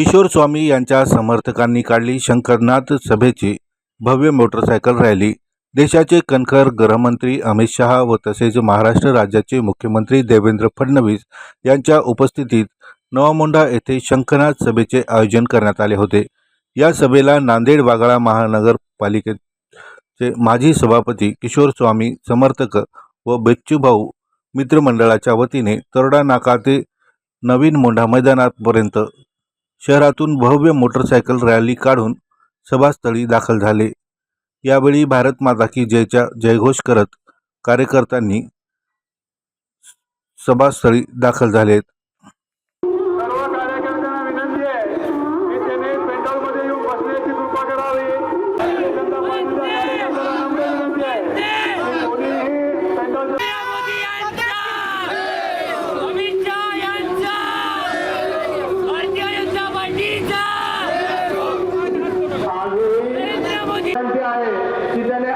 किशोर स्वामी यांच्या समर्थकांनी काढली शंकरनाथ सभेची भव्य मोटरसायकल रॅली. देशाचे कणखर गृहमंत्री अमित शहा व तसेच महाराष्ट्र राज्याचे मुख्यमंत्री देवेंद्र फडणवीस यांच्या उपस्थितीत नवामोंढा येथे शंखनाथ सभेचे आयोजन करण्यात आले होते. या सभेला नांदेड वाघाळा महानगरपालिकेचे माजी सभापती किशोर स्वामी समर्थक व बच्चूभाऊ मित्रमंडळाच्या वतीने तरडा नाका ते नवीन मोंढा मैदानापर्यंत शहरातून भव्य मोटरसायकल रॅली काढून सभास्थळी दाखल झाले. यावेळी भारत माता की जयच्या जयघोष करत कार्यकर्त्यांनी सभास्थळी दाखल झालेत. सर्व विनंती आहे विनंती आहे की त्याने